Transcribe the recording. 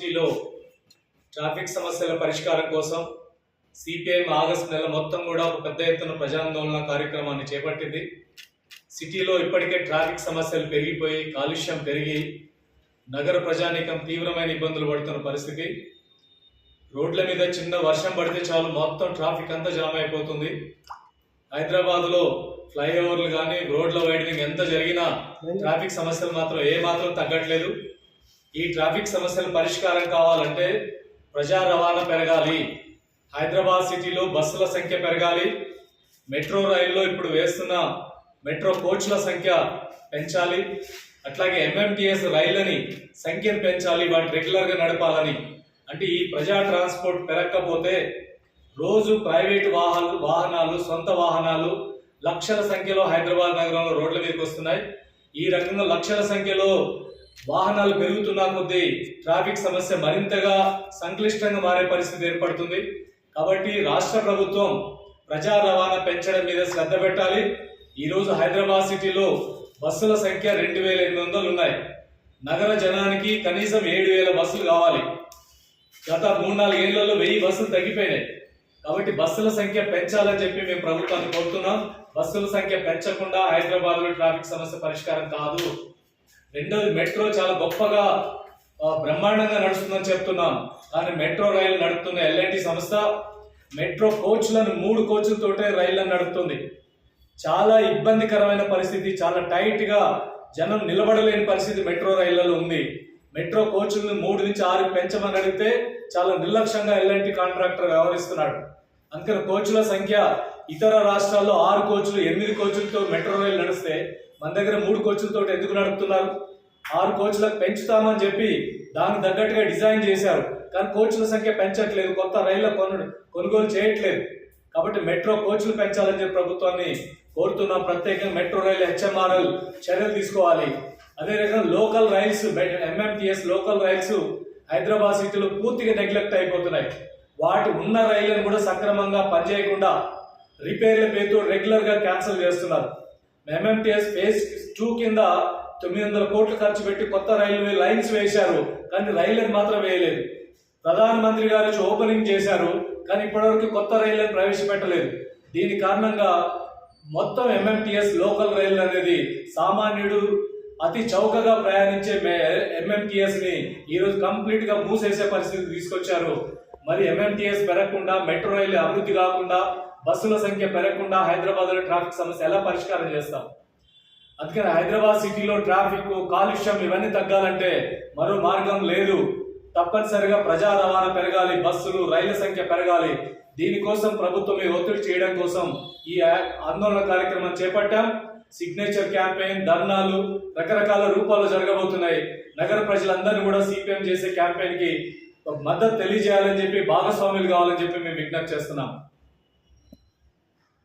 సిటీలో ట్రాఫిక్ సమస్యల పరిష్కారం కోసం సిపిఐఎం ఆగస్టు నెల మొత్తం కూడా ఒక పెద్ద ఎత్తున ప్రజాందోళన కార్యక్రమాన్ని చేపట్టింది. సిటీలో ఇప్పటికే ట్రాఫిక్ సమస్యలు పెరిగిపోయి కాలుష్యం పెరిగి నగర ప్రజానీకం తీవ్రమైన ఇబ్బందులు పడుతున్న పరిస్థితి. రోడ్ల మీద చిన్న వర్షం పడితే చాలు మొత్తం ట్రాఫిక్ అంతా జామ్ అయిపోతుంది. హైదరాబాద్లో ఫ్లైఓవర్లు కానీ రోడ్ల వైడనింగ్ ఎంత జరిగినా ట్రాఫిక్ సమస్యలు మాత్రం ఏ మాత్రం తగ్గట్లేదు. ఈ ట్రాఫిక్ సమస్యల పరిష్కారం కావాలంటే ప్రజా రవాణా పెరగాలి. హైదరాబాద్ సిటీలో బస్సుల సంఖ్య పెరగాలి. మెట్రో రైల్లో ఇప్పుడు వేస్తున్న మెట్రో కోచ్ల సంఖ్య పెంచాలి. అట్లాగే ఎంఎంటిఎస్ రైళ్ళని సంఖ్యను పెంచాలి వాటి రెగ్యులర్గా నడపాలని. అంటే ఈ ప్రజా ట్రాన్స్పోర్ట్ పెరగకపోతే రోజు ప్రైవేట్ వాహనాలు వాహనాలు సొంత వాహనాలు లక్షల సంఖ్యలో హైదరాబాద్ నగరంలో రోడ్ల మీదకి వస్తున్నాయి. ఈ రకంగా లక్షల సంఖ్యలో వాహనాలు పెరుగుతున్న కొద్దీ ట్రాఫిక్ సమస్య మరింతగా సంక్లిష్టంగా మారే పరిస్థితి ఏర్పడుతుంది. కాబట్టి రాష్ట్ర ప్రభుత్వం ప్రజా రవాణా పెంచడం మీద శ్రద్ధ పెట్టాలి. ఈరోజు హైదరాబాద్ సిటీలో బస్సుల సంఖ్య రెండు వేల ఎనిమిది వందలు ఉన్నాయి. నగర జనానికి కనీసం ఏడు వేల బస్సులు కావాలి. గత మూడు నాలుగు ఏళ్ళలో వెయ్యి బస్సులు తగ్గిపోయినాయి. కాబట్టి బస్సుల సంఖ్య పెంచాలని చెప్పి మేము ప్రభుత్వాన్ని కోరుతున్నాం. బస్సుల సంఖ్య పెంచకుండా హైదరాబాద్లో ట్రాఫిక్ సమస్య పరిష్కారం కాదు. రెండోది మెట్రో చాలా గొప్పగా బ్రహ్మాండంగా నడుస్తుందని చెప్తున్నాం. కానీ మెట్రో రైలు నడుపుతున్న ఎల్ఎన్టీ సంస్థ మెట్రో కోచ్లను మూడు కోచ్లతోటే రైళ్ళను నడుపుతుంది. చాలా ఇబ్బందికరమైన పరిస్థితి చాలా టైట్గా జనం నిలబడలేని పరిస్థితి మెట్రో రైళ్ళలో ఉంది. మెట్రో కోచ్లను మూడు నుంచి ఆరు పెంచమని అడిగితే చాలా నిర్లక్ష్యంగా ఎల్ఎన్టీ కాంట్రాక్టర్ వ్యవహరిస్తున్నాడు. అందుకని కోచ్ల సంఖ్య ఇతర రాష్ట్రాల్లో ఆరు కోచ్లు ఎనిమిది కోచ్లతో మెట్రో రైలు నడిస్తే మన దగ్గర మూడు కోచ్లతో ఎందుకు నడుపుతున్నారు? ఆరు కోచ్లకు పెంచుతామని చెప్పి దానికి తగ్గట్టుగా డిజైన్ చేశారు. కానీ కోచ్ల సంఖ్య పెంచట్లేదు. కొత్త రైళ్ళ కొను కొనుగోలు చేయట్లేదు. కాబట్టి మెట్రో కోచ్లు పెంచాలని చెప్పి ప్రభుత్వాన్ని కోరుతున్నాం. ప్రత్యేకంగా మెట్రో రైలు హెచ్ఎంఆర్ఎల్ చర్యలు తీసుకోవాలి. అదే local rails MMTS local rails Hyderabad సిటీలో పూర్తిగా నెగ్లెక్ట్ అయిపోతున్నాయి. వాటి ఉన్న రైళ్ళను కూడా సక్రమంగా పనిచేయకుండా రిపేర్ల పేరుతో రెగ్యులర్గా క్యాన్సిల్ చేస్తున్నారు. ఎంఎంటిఎస్ ఫేజ్ టూ కింద తొమ్మిది వందల కోట్లు ఖర్చు పెట్టి కొత్త రైల్వే లైన్స్ వేశారు. కానీ రైళ్ళను మాత్రం వేయలేదు. ప్రధానమంత్రి గారు ఓపెనింగ్ చేశారు. కానీ ఇప్పటివరకు కొత్త రైళ్ళను ప్రవేశపెట్టలేదు. దీని కారణంగా మొత్తం ఎంఎంటిఎస్ లోకల్ రైలు అనేది సామాన్యుడు అతి చౌకగా ప్రయాణించే ఎంఎంటిఎస్ని ఈరోజు కంప్లీట్గా మూసేసే పరిస్థితి తీసుకొచ్చారు. మరి ఎంఎంటిఎస్ పెరగకుండా మెట్రో రైలు అభివృద్ధి కాకుండా బస్సుల సంఖ్య పెరగకుండా హైదరాబాద్లో ట్రాఫిక్ సమస్య ఎలా పరిష్కారం చేస్తాం? అందుకని హైదరాబాద్ సిటీలో ట్రాఫిక్ కాలుష్యం ఇవన్నీ తగ్గాలంటే మరో మార్గం లేదు. తప్పనిసరిగా ప్రజా రవాణా పెరగాలి బస్సులు రైళ్ళ సంఖ్య పెరగాలి. దీనికోసం ప్రభుత్వం ఈ ఒత్తిడి చేయడం కోసం ఈ ఆందోళన కార్యక్రమం చేపట్టాం. సిగ్నేచర్ క్యాంపెయిన్ ధర్నాలు రకరకాల రూపాల్లో జరగబోతున్నాయి. నగర ప్రజలందరినీ కూడా సిపిఎం చేసే క్యాంపెయిన్కి మద్దతు తెలియజేయాలని చెప్పి భాగస్వాములు కావాలని చెప్పి మేము విజ్ఞప్తి చేస్తున్నాం.